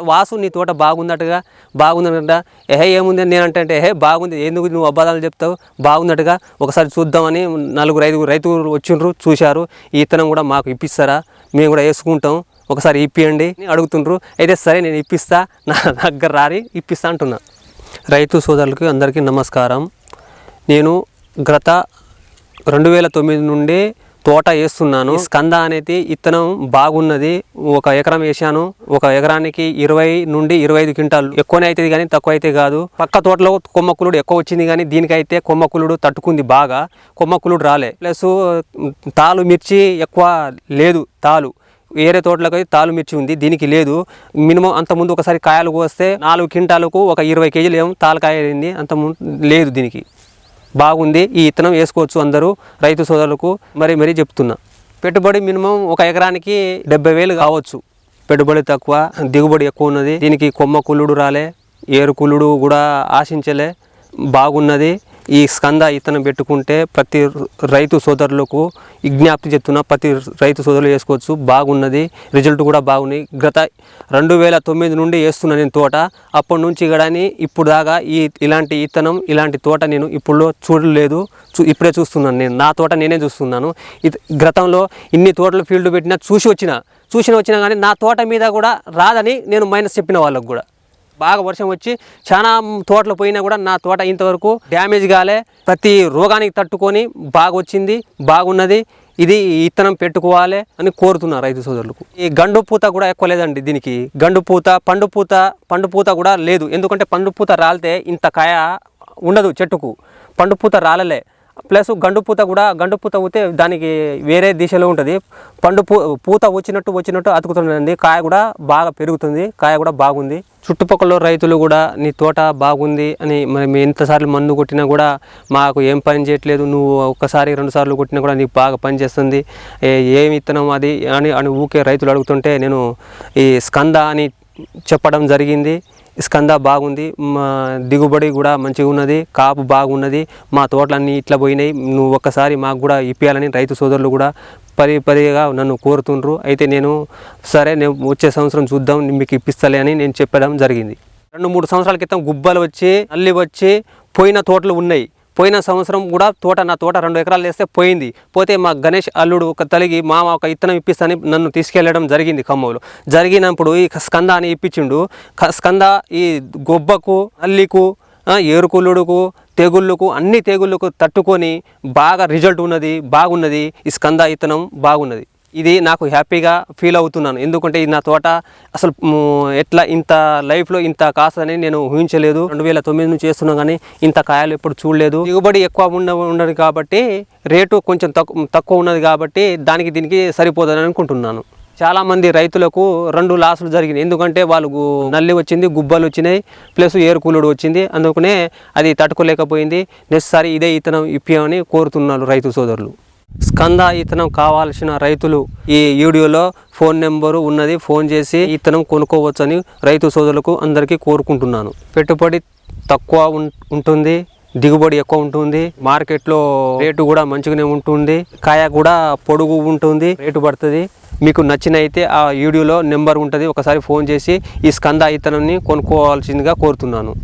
వాసు నీ తోట బాగుందటగా? బాగుందట ఏహే ఏముంది? నేను అంటే అంటే ఏహే బాగుంది. ఎందుకు నువ్వు అబద్ధాలు చెప్తావు? బాగుందటగా? ఒకసారి చూద్దామని నలుగురు ఐదుగురు రైతులు వచ్చిండ్రు చూశారు. ఈ ఇత్తనం కూడా మాకు ఇప్పిస్తారా? మేము కూడా వేసుకుంటాం. ఒకసారి ఇప్పియండి అడుగుతుండ్రు. అయితే సరే నేను ఇప్పిస్తా. నా దగ్గర రారి ఇప్పిస్తా అంటున్నా. రైతు సోదరులకి అందరికీ నమస్కారం. నేను గత రెండు వేల తొమ్మిది నుండి తోట వేస్తున్నాను. స్కంద అనేది ఇత్తనం బాగున్నది. ఒక ఎకరం వేసాను ఒక ఎకరానికి ఇరవై నుండి ఇరవై ఐదు క్వింటాలు. ఎక్కువనే అవుతుంది కానీ తక్కువ అయితే కాదు. పక్క తోటలో కొమ్మకులుడు ఎక్కువ వచ్చింది కానీ దీనికైతే కొమ్మకులుడు తట్టుకుంది బాగా. కొమ్మకులుడు రాలే. ప్లస్ తాలు మిర్చి ఎక్కువ లేదు. తాలు. వేరే తోటలకు తాలు మిర్చి ఉంది. దీనికి లేదు. మినిమం అంత ముందు ఒకసారి కాయలు కోస్తే నాలుగు క్వింటాలకు ఒక ఇరవై కేజీలు ఏమో తాలకాయ అయింది అంత ముందు లేదు దీనికి. బాగుంది ఈ ఇత్తనం వేసుకోవచ్చు అందరూ రైతు సోదరులకు. మరి మరీ చెప్తున్నా పెట్టుబడి మినిమం ఒక ఎకరానికి డెబ్బై వేలు కావచ్చు. పెట్టుబడి తక్కువ దిగుబడి ఎక్కువ ఉన్నది. దీనికి కొమ్మ కుల్లుడు రాలే ఏరు కుల్లుడు కూడా ఆశించలే. బాగున్నది. ఈ స్కంద ఇత్తనం పెట్టుకుంటే ప్రతి రైతు సోదరులకు విజ్ఞప్తి చెప్తున్నా ప్రతి రైతు సోదరులు వేసుకోవచ్చు బాగున్నది రిజల్ట్ కూడా బాగుంది గత రెండు వేల తొమ్మిది నుండి వేస్తున్నా నేను తోట. అప్పటి నుంచి కానీ ఇప్పుడు దాకా ఈ ఇలాంటి ఇతనం ఇలాంటి తోట నేను ఇప్పుడు చూడలేదు. చూ ఇప్పుడే చూస్తున్నాను నేను. నా తోట నేనే చూస్తున్నాను. గతంలో ఇన్ని తోటలు ఫీల్డ్ పెట్టినా చూసి వచ్చిన చూసిన వచ్చినా కానీ నా తోట మీద కూడా రాదని నేను మైనస్ చెప్పిన వాళ్ళకు కూడా. బాగా వర్షం వచ్చి చాలా తోటలు పోయినా కూడా నా తోట ఇంతవరకు డ్యామేజ్ కాలే. ప్రతి రోగానికి తట్టుకొని బాగా వచ్చింది బాగున్నది. ఇది ఇత్తనం పెట్టుకోవాలి అని కోరుతున్నా రైతు సోదరులకు. ఈ గండు పూత కూడా ఎక్కువ లేదండి దీనికి. గండు పూత పండు పూత పండు పూత కూడా లేదు. ఎందుకంటే పండు పూత రాలితే ఇంత కాయ ఉండదు చెట్టుకు. పండు పూత రాలలే. ప్లస్ గండు పూత కూడా గండు పూత పోతే దానికి వేరే దిశలో ఉంటుంది. పండు పూ పూత వచ్చినట్టు వచ్చినట్టు అతుకుతుందండి. కాయ కూడా బాగా పెరుగుతుంది. కాయ కూడా బాగుంది. చుట్టుపక్కల రైతులు కూడా నీ తోట బాగుంది అని మనం మేము ఎంతసార్లు మందు కొట్టినా కూడా మాకు ఏం పని చేయట్లేదు. నువ్వు ఒక్కసారి రెండు సార్లు కొట్టినా కూడా నీకు బాగా పని చేస్తుంది. ఏమి ఇత్తనం అది అని అని ఊకే రైతులు అడుగుతుంటే నేను ఈ స్కంద అని చెప్పడం జరిగింది. స్కంద బాగుంది మా దిగుబడి కూడా మంచిగా ఉన్నది కాపు బాగున్నది మా తోటలన్నీ ఇట్లా పోయినాయి. నువ్వు ఒక్కసారి మాకు కూడా ఇప్పించాలని రైతు సోదరులు కూడా పరి పరిగా నన్ను కోరుతుండ్రు. అయితే నేను సరే నేను వచ్చే సంవత్సరం చూద్దాం మీకు ఇప్పిస్తలే అని నేను చెప్పడం జరిగింది. రెండు మూడు సంవత్సరాల క్రితం గుబ్బలు వచ్చి అల్లి వచ్చి పోయిన తోటలు ఉన్నాయి. పోయిన సంవత్సరం కూడా తోట నా తోట రెండు ఎకరాలు వేస్తే పోయింది. పోతే మా గణేష్ అల్లుడు ఒక తలిగి మామ ఒక ఇత్తనం ఇప్పిస్తాని నన్ను తీసుకెళ్ళడం జరిగింది ఖమ్మంలో. జరిగినప్పుడు ఈ స్కంద అని ఇప్పించిండు స్కంద ఈ గొబ్బకు అల్లికు ఏరుకులుడుకు తెగుళ్ళకు అన్ని తెగుళ్ళకు తట్టుకొని బాగా రిజల్ట్ ఉన్నది బాగున్నది. ఈ స్కంద ఇత్తనం బాగున్నది. ఇది నాకు హ్యాపీగా ఫీల్ అవుతున్నాను. ఎందుకంటే ఇది నా తోట. అసలు ఎట్లా ఇంత లైఫ్లో ఇంత కాస్తని నేను ఊహించలేదు. రెండు వేల తొమ్మిది నుంచి చేస్తున్నా కానీ ఇంత కాయలు ఎప్పుడు చూడలేదు. దిగుబడి ఎక్కువ ఉండ ఉండదు కాబట్టి రేటు కొంచెం తక్కువ తక్కువ ఉన్నది కాబట్టి దానికి దీనికి సరిపోదని అనుకుంటున్నాను. చాలామంది రైతులకు రెండు లాసులు జరిగినాయి. ఎందుకంటే వాళ్ళు నల్లి వచ్చింది గుబ్బలు వచ్చినాయి ప్లస్ ఏరుకూలుడు వచ్చింది. అందుకనే అది తట్టుకోలేకపోయింది. నెక్స్ట్ ఇదే ఇతనం ఇప్పియమని కోరుతున్నారు రైతు సోదరులు. స్కంద ఇతనం కావాల్సిన రైతులు ఈ వీడియోలో ఫోన్ నెంబరు ఉన్నది. ఫోన్ చేసి ఇతనం కొనుక్కోవచ్చని రైతు సోదరులకు అందరికీ కోరుకుంటున్నాను. పెట్టుబడి తక్కువ ఉం- ఉంటుంది దిగుబడి ఎక్కువ ఉంటుంది. మార్కెట్లో రేటు కూడా మంచిగానే ఉంటుంది. కాయ కూడా పొడుగు ఉంటుంది రేటు పడుతుంది. మీకు నచ్చినైతే ఆ వీడియోలో నెంబర్ ఉంటుంది. ఒకసారి ఫోన్ చేసి ఈ స్కంద ఇతనాన్ని కొనుక్కోవాల్సిందిగా కోరుతున్నాను.